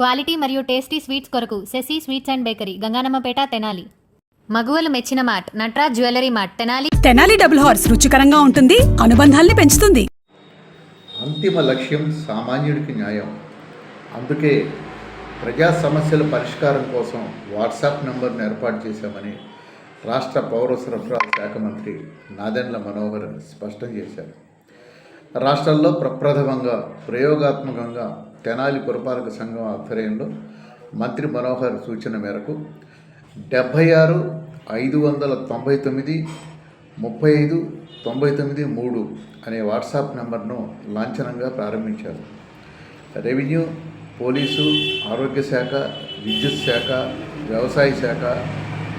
Quality మరియు tasty sweets కొరకు Shashi sweets and bakery Ganganammapeta Tenali. మగువలు మెచ్చిన mart Natraj jewellery mart Tenali. Tenali double horse రుచికరంగా ఉంటుంది అనుబంధాల్ని పెంచుతుంది. అంతిమ లక్ష్యం సామాన్యుడికి న్యాయం. అందుకే ప్రజా సమస్యల పరిష్కారం కోసం వాట్సాప్ నంబర్ను ఏర్పాటు చేశామని రాష్ట్ర పౌర సరఫరాల శాఖ మంత్రి నాదెండ్ల మనోహర్ స్పష్టం చేశారు. రాష్ట్రంలో ప్రప్రథమంగా ప్రయోగాత్మకంగా తెనాలి పురపాలక సంఘం ఆధ్వర్యంలో మంత్రి మనోహర్ సూచన మేరకు డెబ్భై ఆరు ఐదు వందల తొంభై తొమ్మిది ముప్పై ఐదు తొంభై తొమ్మిది మూడు అనే వాట్సాప్ నెంబర్ను లాంఛనంగా ప్రారంభించారు. రెవెన్యూ పోలీసు ఆరోగ్య శాఖ విద్యుత్ శాఖ వ్యవసాయ శాఖ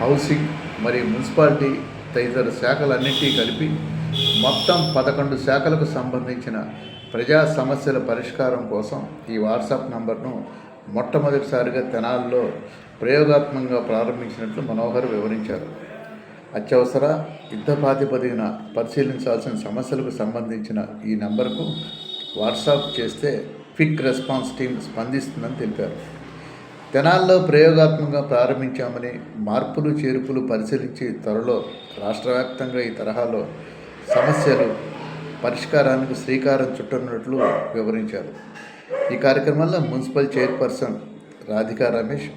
హౌసింగ్ మరియు మున్సిపాలిటీ తదితర శాఖలన్నింటినీ కలిపి మొత్తం పదకొండు శాఖలకు సంబంధించిన ప్రజా సమస్యల పరిష్కారం కోసం ఈ వాట్సాప్ నంబర్ను మొట్టమొదటిసారిగా తెనాల్లో ప్రయోగాత్మకంగా ప్రారంభించినట్లు మనోహర్ వివరించారు. అత్యవసర యుద్ధ ప్రాతిపదికన పరిశీలించాల్సిన సమస్యలకు సంబంధించిన ఈ నంబర్కు వాట్సాప్ చేస్తే క్విక్ రెస్పాన్స్ టీం స్పందిస్తుందని తెలిపారు. తెనాల్లో ప్రయోగాత్మకంగా ప్రారంభించామని మార్పులు చేర్పులు పరిశీలించి త్వరలో రాష్ట్రవ్యాప్తంగా ఈ తరహాలో సమస్యలు పరిష్కారానికి శ్రీకారం చుట్టనున్నట్లు వివరించారు. ఈ కార్యక్రమంలో municipal chairperson Radhika Ramesh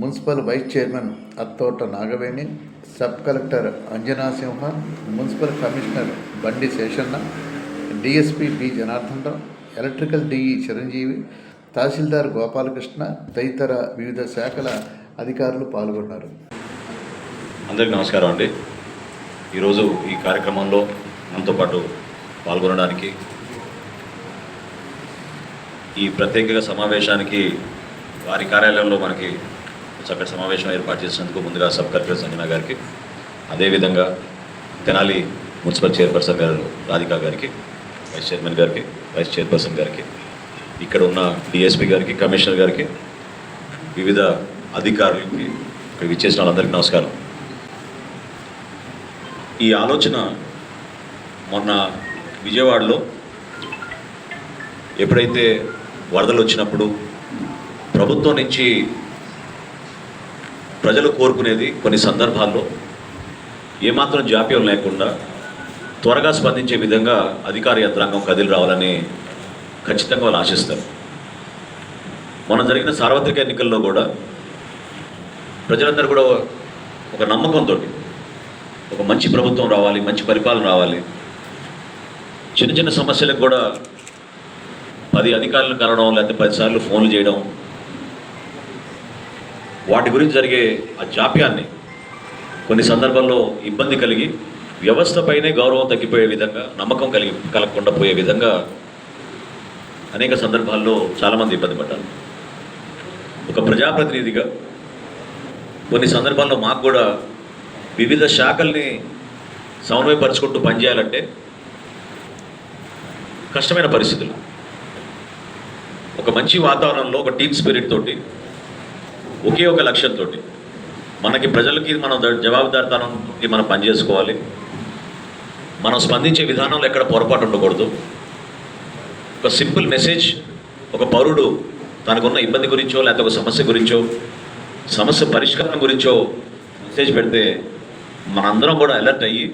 municipal vice chairman Attota Nagaveni sub collector Anjana Simha municipal commissioner Bandi Seshanna DSP B Janardhan Rao electrical DE Chiranjeevi తహసీల్దార్ గోపాలకృష్ణ తదితర వివిధ శాఖల అధికారులు పాల్గొన్నారు. అందరికీ నమస్కారం అండి. ఈరోజు ఈ కార్యక్రమంలో మనతో పాటు పాల్గొనడానికి ఈ ప్రత్యేక సమావేశానికి వారి కార్యాలయంలో మనకి చక్కటి సమావేశం ఏర్పాటు చేసినందుకు ముందుగా సబ్ కలెక్టర్ సంజన గారికి అదేవిధంగా తెనాలి మున్సిపల్ చైర్పర్సన్ గారు రాధికా గారికి వైస్ చైర్మన్ గారికి వైస్ చైర్పర్సన్ గారికి ఇక్కడ ఉన్న డిఎస్పి గారికి కమిషనర్ గారికి వివిధ అధికారులకి ఇక్కడ విచ్చేసిన వాళ్ళందరికీ నమస్కారం. ఈ ఆలోచన మొన్న విజయవాడలో ఎప్పుడైతే వరదలు వచ్చినప్పుడు ప్రభుత్వం నుంచి ప్రజలు కోరుకునేది కొన్ని సందర్భాల్లో ఏమాత్రం జాప్యం లేకుండా త్వరగా స్పందించే విధంగా అధికార యంత్రాంగం కదిలి రావాలని ఖచ్చితంగా వాళ్ళు ఆశిస్తారు. మనం జరిగిన సార్వత్రిక ఎన్నికల్లో కూడా ప్రజలందరూ కూడా ఒక నమ్మకంతో ఒక మంచి ప్రభుత్వం రావాలి మంచి పరిపాలన రావాలి. చిన్న చిన్న సమస్యలకు కూడా పది అధికారులను కలవడం లేకపోతే పదిసార్లు ఫోన్లు చేయడం వాటి గురించి జరిగే ఆ జాప్యాన్ని కొన్ని సందర్భాల్లో ఇబ్బంది కలిగి వ్యవస్థపైనే గౌరవం తగ్గిపోయే విధంగా నమ్మకం కలిగి కలగకుండా పోయే విధంగా అనేక సందర్భాల్లో చాలామంది ఇబ్బంది పడ్డారు. ఒక ప్రజాప్రతినిధిగా కొన్ని సందర్భాల్లో మాకు కూడా వివిధ శాఖల్ని సమన్వయపరుచుకుంటూ పనిచేయాలంటే కష్టమైన పరిస్థితులు. ఒక మంచి వాతావరణంలో ఒక టీమ్ స్పిరిట్ తోటి ఒకే ఒక లక్ష్యంతో మనకి ప్రజలకి మనం జవాబుదారితనం జవాబుదారితనంకి మనం పనిచేసుకోవాలి. మనం స్పందించే విధానంలో ఎక్కడ పొరపాటు ఉండకూడదు. ఒక సింపుల్ మెసేజ్ ఒక పౌరుడు తనకున్న ఇబ్బంది గురించో లేకపోతే ఒక సమస్య గురించో సమస్య పరిష్కారం గురించో మెసేజ్ పెడితే మనందరం కూడా అలర్ట్ అయ్యి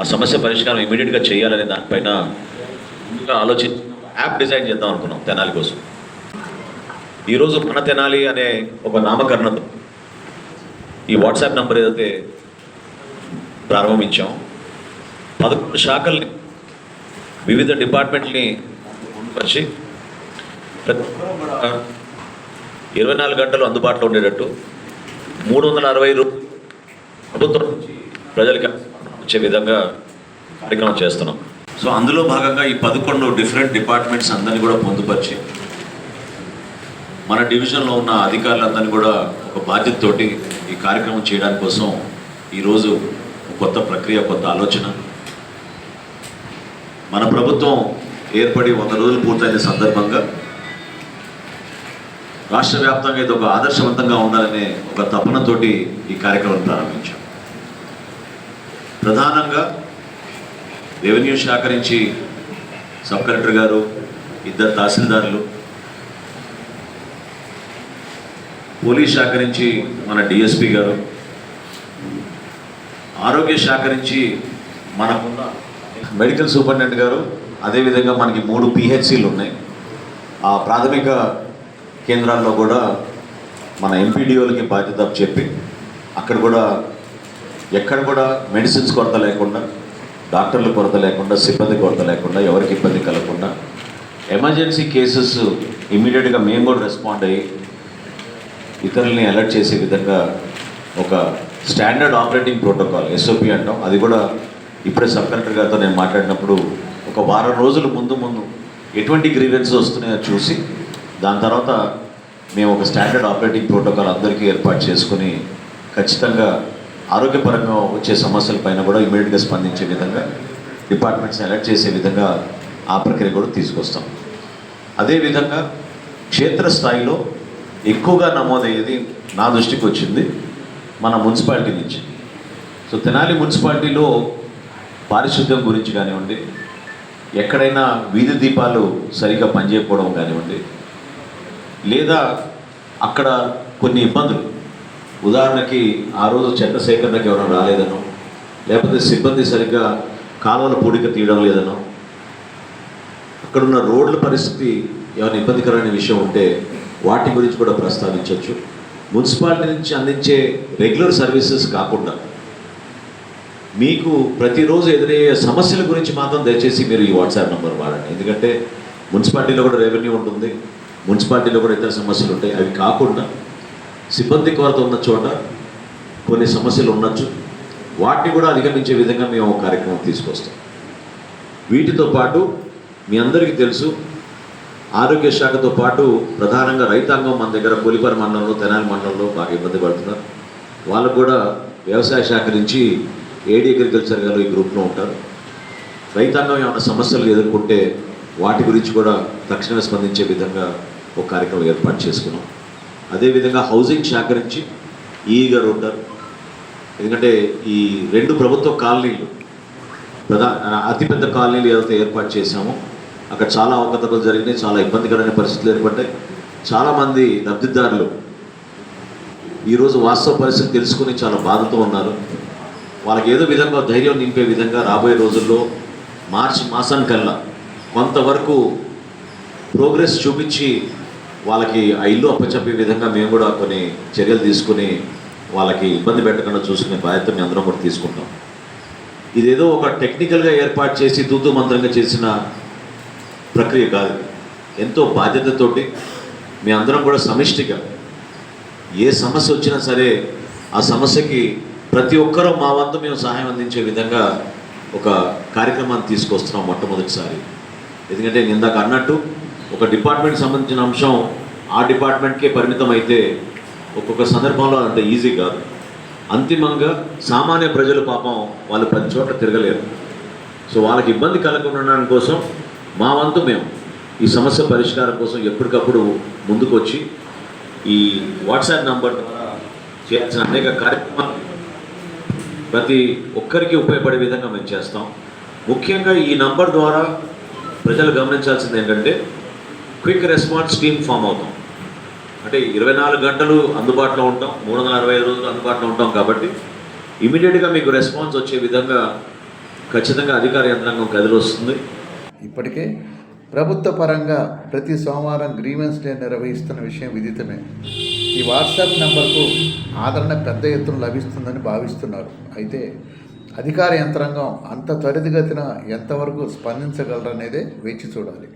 ఆ సమస్య పరిష్కారం ఇమీడియట్గా చేయాలనే దానిపైన ముందుగా ఆలోచించి యాప్ డిజైన్ చేద్దాం అనుకున్నాం తెనాలి కోసం. ఈరోజు మన తెనాలి అనే ఒక నామకరణతో ఈ వాట్సాప్ నంబర్ ఏదైతే ప్రారంభించాం పదకొండు శాఖల్ని వివిధ డిపార్ట్మెంట్ని వచ్చి ఇరవై నాలుగు గంటలు అందుబాటులో ఉండేటట్టు మూడు వందల అరవై రూపాయలు ప్రభుత్వం నుంచి ప్రజలకి వచ్చే విధంగా కార్యక్రమం చేస్తున్నాం. సో అందులో భాగంగా ఈ పదకొండు డిఫరెంట్ డిపార్ట్మెంట్స్ అందరినీ కూడా పొందుపరిచి మన డివిజన్లో ఉన్న అధికారులందరినీ కూడా ఒక బాధ్యతతోటి ఈ కార్యక్రమం చేయడానికి కోసం ఈరోజు ఒక కొత్త ప్రక్రియ కొత్త ఆలోచన. మన ప్రభుత్వం ఏర్పడి వంద రోజులు పూర్తయిన సందర్భంగా రాష్ట్ర వ్యాప్తంగా ఇది ఒక ఆదర్శవంతంగా ఉండాలనే ఒక తపనతోటి ఈ కార్యక్రమం ప్రారంభించాం. ప్రధానంగా రెవెన్యూ శాఖ నుంచి సబ్ కలెక్టర్ గారు ఇద్దరు తహసీల్దారులు పోలీస్ శాఖ నుంచి మన డిఎస్పి గారు ఆరోగ్య శాఖ నుంచి మనకున్న మెడికల్ సూపరింటెండెంట్ గారు అదేవిధంగా మనకి మూడు పిహెచ్సిలు ఉన్నాయి. ఆ ప్రాథమిక కేంద్రాల్లో కూడా మన ఎంపీడీఓలకి బాధ్యత చెప్పి అక్కడ కూడా ఎక్కడ కూడా మెడిసిన్స్ కొరత లేకుండా డాక్టర్ల కొరత లేకుండా సిబ్బంది కొరత లేకుండా ఎవరికి ఇబ్బంది కలగకుండా ఎమర్జెన్సీ కేసెస్ ఇమీడియట్గా మేము కూడా రెస్పాండ్ అయ్యి ఇతరుల్ని అలర్ట్ చేసే విధంగా ఒక స్టాండర్డ్ ఆపరేటింగ్ ప్రోటోకాల్ ఎస్ఓపి అంటాం. అది కూడా ఇప్పుడే సబ్ కలెక్టర్ గారితో నేను మాట్లాడినప్పుడు ఒక వారం రోజుల ముందు ముందు ఎటువంటి గ్రీవెన్సెస్ వస్తున్నాయో చూసి దాని తర్వాత మేము ఒక స్టాండర్డ్ ఆపరేటింగ్ ప్రోటోకాల్ అందరికీ ఏర్పాటు చేసుకుని ఖచ్చితంగా ఆరోగ్యపరంగా వచ్చే సమస్యలపైన కూడా ఇమీడియట్గా స్పందించే విధంగా డిపార్ట్మెంట్స్ని అలర్ట్ చేసే విధంగా ఆ ప్రక్రియ కూడా తీసుకొస్తాం. అదేవిధంగా క్షేత్రస్థాయిలో ఎక్కువగా నమోదయ్యేది నా దృష్టికి వచ్చింది మన మున్సిపాలిటీ నుంచి. సో తెనాలి మున్సిపాలిటీలో పారిశుద్ధ్యం గురించి కానివ్వండి ఎక్కడైనా వీధి దీపాలు సరిగా పనిచేయకపోవడం కానివ్వండి లేదా అక్కడ కొన్ని ఇబ్బందులు ఉదాహరణకి ఆ రోజు చెత్త సేకరణకి ఎవరైనా రాలేదనో లేకపోతే సిబ్బంది సరిగ్గా కాలువల పూడిక తీయడం లేదనో అక్కడున్న రోడ్ల పరిస్థితి ఏమైనా ఇబ్బందికరమైన విషయం ఉంటే వాటి గురించి కూడా ప్రస్తావించవచ్చు. మున్సిపాలిటీ నుంచి అందించే రెగ్యులర్ సర్వీసెస్ కాకుండా మీకు ప్రతిరోజు ఎదురయ్యే సమస్యల గురించి మాత్రం దయచేసి మీరు ఈ వాట్సాప్ నెంబర్ వాడండి. ఎందుకంటే మున్సిపాలిటీలో కూడా రెవెన్యూ ఉంటుంది మున్సిపాలిటీలో కూడా ఇతర సమస్యలు ఉంటాయి. అవి కాకుండా సిబ్బంది కొరత ఉన్న చోట కొన్ని సమస్యలు ఉండొచ్చు. వాటిని కూడా అధిగమించే విధంగా మేము ఒక కార్యక్రమం తీసుకొస్తాం. వీటితో పాటు మీ అందరికీ తెలుసు ఆరోగ్య శాఖతో పాటు ప్రధానంగా రైతాంగం మన దగ్గర పులిపర మండలంలో తెనాలి మండలంలో బాగా ఇబ్బంది పడుతున్నారు. వాళ్ళకు కూడా వ్యవసాయ శాఖ నుంచి ఏడీ అగ్రికల్చర్ గారు ఈ గ్రూప్లో ఉంటారు. రైతాంగం ఏమైనా సమస్యలు ఎదుర్కొంటే వాటి గురించి కూడా తక్షణమే స్పందించే విధంగా ఒక కార్యక్రమం ఏర్పాటు చేసుకున్నాం. అదేవిధంగా హౌసింగ్ శాఖ నుంచి ఈ గారు ఉంటారు. ఎందుకంటే ఈ రెండు ప్రభుత్వ కాలనీలు ప్రధాన అతిపెద్ద కాలనీలు ఏదైతే ఏర్పాటు చేశామో అక్కడ చాలా అవకతవకలు జరిగినాయి చాలా ఇబ్బందికరమైన పరిస్థితులు ఏర్పడ్డాయి. చాలామంది లబ్ధిదారులు ఈరోజు వాస్తవ పరిస్థితి తెలుసుకుని చాలా బాధతో ఉన్నారు. వాళ్ళకి ఏదో విధంగా ధైర్యం నింపే విధంగా రాబోయే రోజుల్లో మార్చి మాసానికల్లా కొంతవరకు ప్రోగ్రెస్ చూపించి వాళ్ళకి ఆ ఇల్లు అప్పచెప్పే విధంగా మేము కూడా కొన్ని చర్యలు తీసుకుని వాళ్ళకి ఇబ్బంది పెట్టకుండా చూసుకునే బాధ్యత మేము అందరం కూడా తీసుకుంటాం. ఇదేదో ఒక టెక్నికల్గా ఏర్పాటు చేసి తూతు మంత్రంగా చేసిన ప్రక్రియ కాదు. ఎంతో బాధ్యతతోటి మీ అందరం కూడా సమిష్టిగా ఏ సమస్య వచ్చినా సరే ఆ సమస్యకి ప్రతి ఒక్కరూ మా వంతు మేము సహాయం అందించే విధంగా ఒక కార్యక్రమాన్ని తీసుకొస్తున్నాం మొట్టమొదటిసారి. ఎందుకంటే నేను ఇందాక అన్నట్టు ఒక డిపార్ట్మెంట్ సంబంధించిన అంశం ఆ డిపార్ట్మెంట్కే పరిమితం అయితే ఒక్కొక్క సందర్భంలో అంత ఈజీ కాదు. అంతిమంగా సామాన్య ప్రజలు పాపం వాళ్ళు ప్రతి చోట తిరగలేరు. సో వాళ్ళకి ఇబ్బంది కలగకుండా ఉండడం కోసం మా వంతు మేము ఈ సమస్య పరిష్కారం కోసం ఎప్పటికప్పుడు ముందుకు వచ్చి ఈ వాట్సాప్ నంబర్ ద్వారా చేయాల్సిన అనేక కార్యక్రమాలు ప్రతి ఒక్కరికి ఉపయోగపడే విధంగా మేము చేస్తాం. ముఖ్యంగా ఈ నంబర్ ద్వారా ప్రజలు గమనించాల్సింది ఏంటంటే క్విక్ రెస్పాన్స్ టీమ్ ఫామ్ అవుతాం. అంటే ఇరవై నాలుగు గంటలు అందుబాటులో ఉంటాం మూడు వందల అరవై ఐదు రోజులు అందుబాటులో ఉంటాం కాబట్టి ఇమీడియట్గా మీకు రెస్పాన్స్ వచ్చే విధంగా ఖచ్చితంగా అధికార యంత్రాంగం కదిలొస్తుంది ఇప్పటికే ప్రభుత్వ పరంగా ప్రతి సోమవారం గ్రీవెన్స్ డే నిర్వహిస్తున్న విషయం విదితమే. ఈ వాట్సాప్ నెంబర్కు ఆదరణ పెద్ద ఎత్తున లభిస్తుందని భావిస్తున్నారు. అయితే అధికార యంత్రాంగం అంత త్వరితగతిన ఎంతవరకు స్పందించగలరనేదే వేచి చూడాలి.